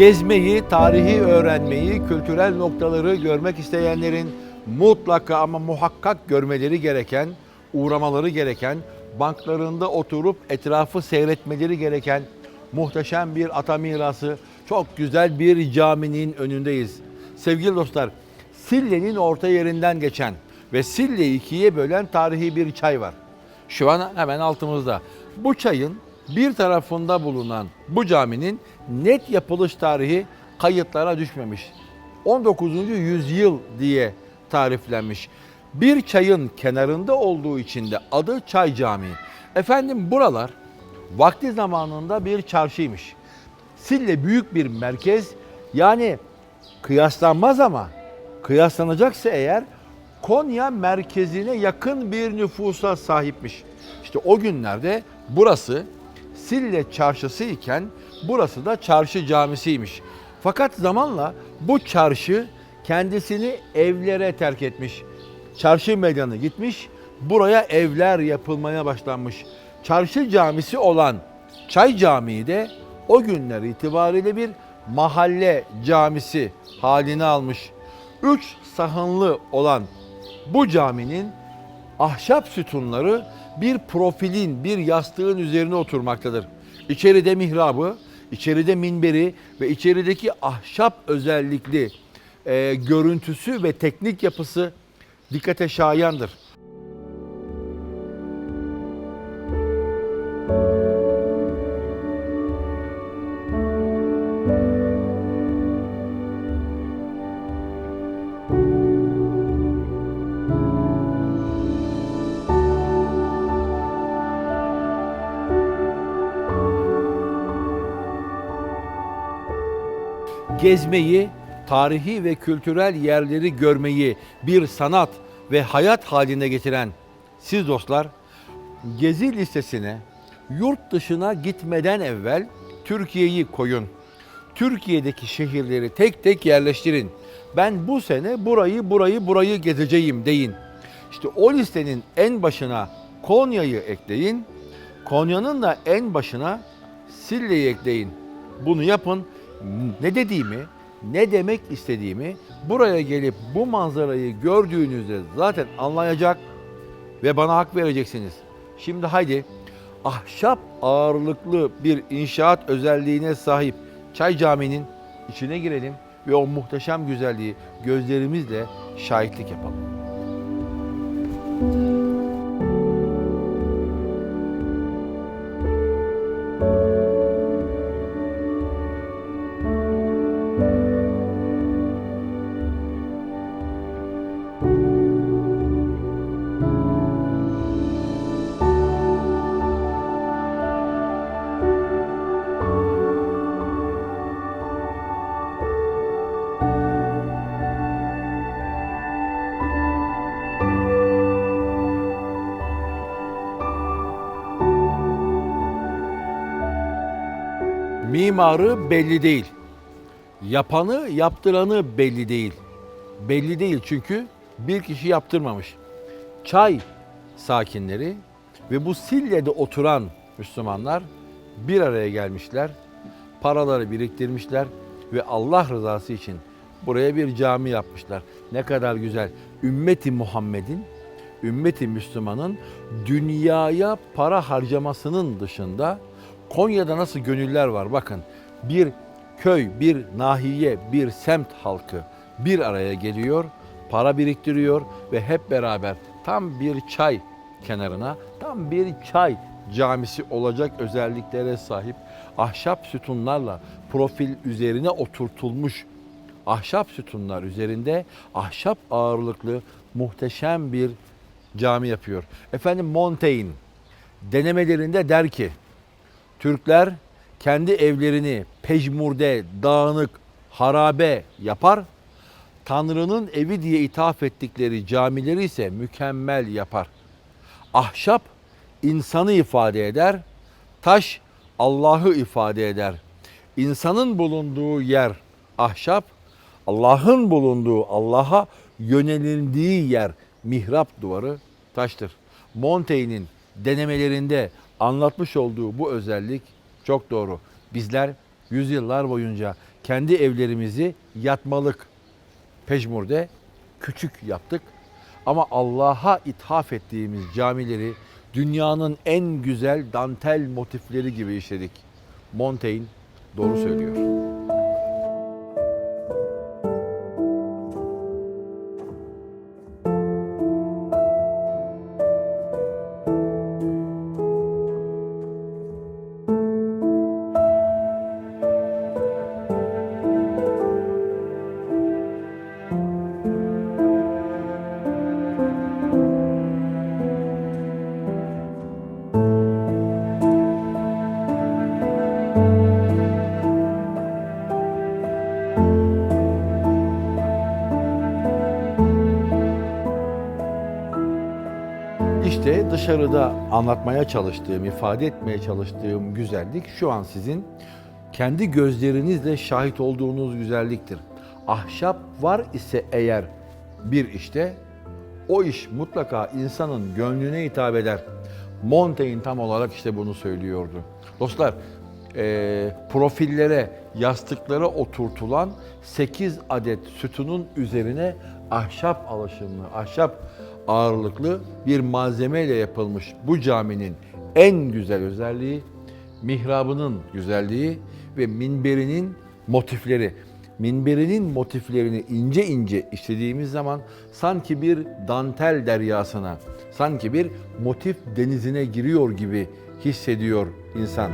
Gezmeyi, tarihi öğrenmeyi, kültürel noktaları görmek isteyenlerin mutlaka ama muhakkak görmeleri gereken, uğramaları gereken, banklarında oturup etrafı seyretmeleri gereken muhteşem bir ata mirası, çok güzel bir caminin önündeyiz. Sevgili dostlar, Sille'nin orta yerinden geçen ve Sille'yi ikiye bölen tarihi bir çay var. Şu an hemen altımızda. Bu çayın bir tarafında bulunan bu caminin net yapılış tarihi kayıtlara düşmemiş. 19. yüzyıl diye tariflenmiş. Bir çayın kenarında olduğu için de adı Çay Camii. Efendim buralar vakti zamanında bir çarşıymış. Sille büyük bir merkez yani kıyaslanmaz ama kıyaslanacaksa eğer Konya merkezine yakın bir nüfusa sahipmiş. İşte o günlerde burası Sille çarşısı iken burası da çarşı camisiymiş. Fakat zamanla bu çarşı kendisini evlere terk etmiş. Çarşı meydanı gitmiş, buraya evler yapılmaya başlanmış. Çarşı camisi olan Çay Camii de o günler itibariyle bir mahalle camisi halini almış. Üç sahınlı olan bu caminin ahşap sütunları bir profilin, bir yastığın üzerine oturmaktadır. İçeride mihrabı, içeride minberi ve içerideki ahşap özellikli e, görüntüsü ve teknik yapısı dikkate şayandır. Gezmeyi, tarihi ve kültürel yerleri görmeyi bir sanat ve hayat haline getiren siz dostlar gezi listesine yurt dışına gitmeden evvel Türkiye'yi koyun. Türkiye'deki şehirleri tek tek yerleştirin. Ben bu sene burayı burayı burayı gezeceğim deyin. İşte o listenin en başına Konya'yı ekleyin. Konya'nın da en başına Sille'yi ekleyin. Bunu yapın. Ne dediğimi, ne demek istediğimi buraya gelip bu manzarayı gördüğünüzde zaten anlayacak ve bana hak vereceksiniz. Şimdi haydi ahşap ağırlıklı bir inşaat özelliğine sahip Çay Camii'nin içine girelim ve o muhteşem güzelliği gözlerimizle şahitlik yapalım. Mimarı belli değil. Yapanı, yaptıranı belli değil. Belli değil çünkü bir kişi yaptırmamış. Çay sakinleri ve bu Sille'de oturan Müslümanlar bir araya gelmişler. Paraları biriktirmişler ve Allah rızası için buraya bir cami yapmışlar. Ne kadar güzel. Ümmeti Muhammed'in, ümmeti Müslüman'ın dünyaya para harcamasının dışında Konya'da nasıl gönüller var bakın. Bir köy, bir nahiye, bir semt halkı bir araya geliyor, para biriktiriyor ve hep beraber tam bir çay kenarına, tam bir çay camisi olacak özelliklere sahip ahşap sütunlarla profil üzerine oturtulmuş ahşap sütunlar üzerinde ahşap ağırlıklı muhteşem bir cami yapıyor. Efendim Montaigne denemelerinde der ki Türkler kendi evlerini pejmurde, dağınık, harabe yapar. Tanrı'nın evi diye ithaf ettikleri camileri ise mükemmel yapar. Ahşap insanı ifade eder, taş Allah'ı ifade eder. İnsanın bulunduğu yer ahşap, Allah'ın bulunduğu, Allah'a yönelindiği yer mihrap duvarı taştır. Montaigne'in denemelerinde anlatmış olduğu bu özellik çok doğru. Bizler yüzyıllar boyunca kendi evlerimizi yatmalık pejmurde küçük yaptık. Ama Allah'a ithaf ettiğimiz camileri dünyanın en güzel dantel motifleri gibi işledik. Montaigne doğru söylüyor. İşte dışarıda anlatmaya çalıştığım, ifade etmeye çalıştığım güzellik şu an sizin kendi gözlerinizle şahit olduğunuz güzelliktir. Ahşap var ise eğer bir işte o iş mutlaka insanın gönlüne hitap eder. Montaigne tam olarak işte bunu söylüyordu. Dostlar, eee, profillere, yastıklara oturtulan 8 adet sütunun üzerine ahşap alaşımlı, ahşap ağırlıklı bir malzemeyle yapılmış bu caminin en güzel özelliği mihrabının güzelliği ve minberinin motifleri. Minberinin motiflerini ince ince işlediğimiz zaman sanki bir dantel deryasına, sanki bir motif denizine giriyor gibi hissediyor insan.